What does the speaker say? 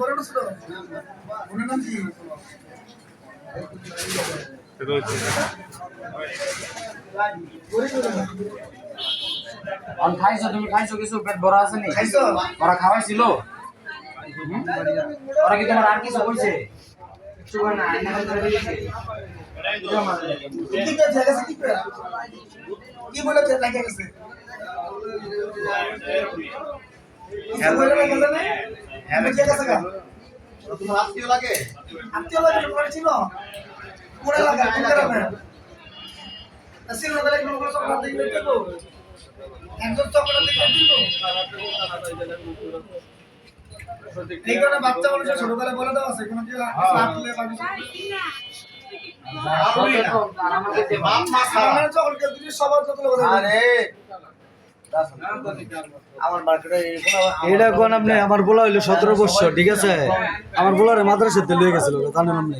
বড় না ওনার নাম কি? খাইছো তুমি খাইছো কিছু? পেট ভরা আছে নি? খাইছো? ওরা খাওয়াইছিল? ওরা কি তোমার আর কিছু কইছে কিছু না আইনা করে দিয়েছে। কি বলে লাগে গেছে? হ্যাঁ জায়গা আছে গা তোমার আত্মীয় লাগে? আত্মীয় লাগে পড়ে ছিল? পড়ে লাগা কোন কারণে আসিল না লাগে কোনো সব দেখবে তো একদম চকলেট দেখবে দিল এই কারণে বাচ্চা মানুষের ছোটবেলায় বলে দেওয়া আছে কোনো বাপ মা দিলে সবার যত লোক আরে আমার মার্কেটে কোন আপনি আমার বলা হইল সতেরো বছর ঠিক আছে? আমার বলারে মাদ্রাসাতে লিয়ে গেছিল জানেন আপনি?